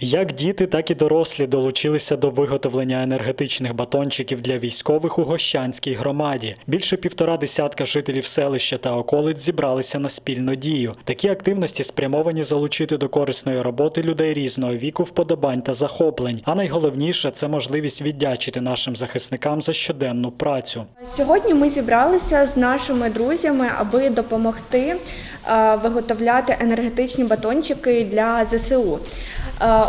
Як діти, так і дорослі долучилися до виготовлення енергетичних батончиків для військових у Гощанській громаді. Більше півтора десятка жителів селища та околиць зібралися на спільну дію. Такі активності спрямовані залучити до корисної роботи людей різного віку, вподобань та захоплень. А найголовніше це можливість віддячити нашим захисникам за щоденну працю. Сьогодні ми зібралися з нашими друзями, аби допомогти е, виготовляти енергетичні батончики для ЗСУ,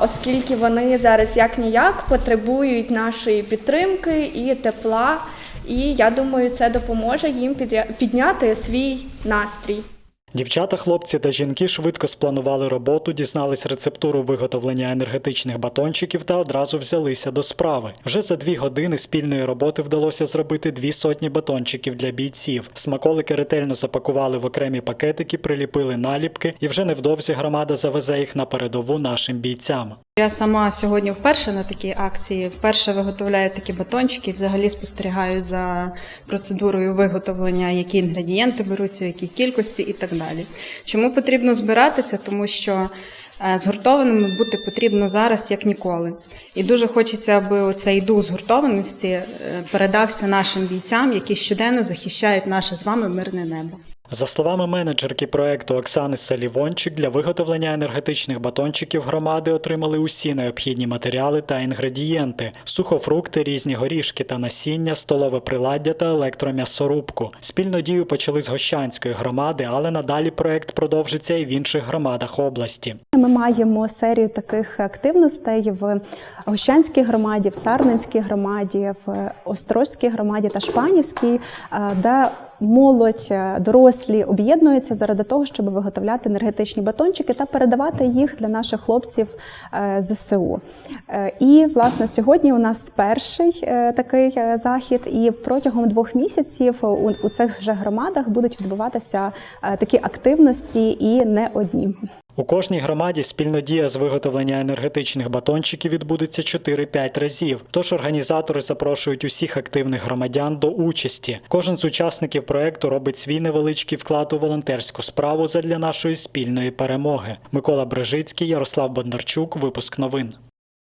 оскільки вони зараз як ніяк потребують нашої підтримки і тепла. І я думаю, це допоможе їм підняти свій настрій. Дівчата, хлопці та жінки швидко спланували роботу, дізнались рецептуру виготовлення енергетичних батончиків та одразу взялися до справи. Вже за дві години спільної роботи вдалося зробити дві сотні батончиків для бійців. Смаколики ретельно запакували в окремі пакетики, приліпили наліпки, і вже невдовзі громада завезе їх на передову нашим бійцям. Я сама сьогодні вперше на такій акції, вперше виготовляю такі батончики, взагалі спостерігаю за процедурою виготовлення, які інгредієнти беруться, в якій кількості і так далі. Чому потрібно збиратися? Тому що е, згуртованими бути потрібно зараз як ніколи. І дуже хочеться, аби оцей дух згуртованості е, передався нашим бійцям, які щоденно захищають наше з вами мирне небо. За словами менеджерки проекту Оксани Салівончик, для виготовлення енергетичних батончиків громади отримали усі необхідні матеріали та інгредієнти: сухофрукти, різні горішки та насіння, столове приладдя та електром'ясорубку. Спільну дію почали з Гощанської громади, але надалі проект продовжиться і в інших громадах області. Ми маємо серію таких активностей в Гощанській громаді, в Сарненській громаді, в Острозькій громаді та Шпанівській, е, де молодь, е, дорослі об'єднуються заради того, щоб виготовляти енергетичні батончики та передавати їх для наших хлопців е, ЗСУ. І власне сьогодні у нас перший такий захід, і протягом двох місяців у, цих же громадах будуть відбуватися такі активності і не одні. У кожній громаді спільнодія з виготовлення енергетичних батончиків відбудеться 4-5 разів. Тож організатори запрошують усіх активних громадян до участі. Кожен з учасників проекту робить свій невеличкий вклад у волонтерську справу задля нашої спільної перемоги. Микола Брежицький, Ярослав Бондарчук. Випуск новин.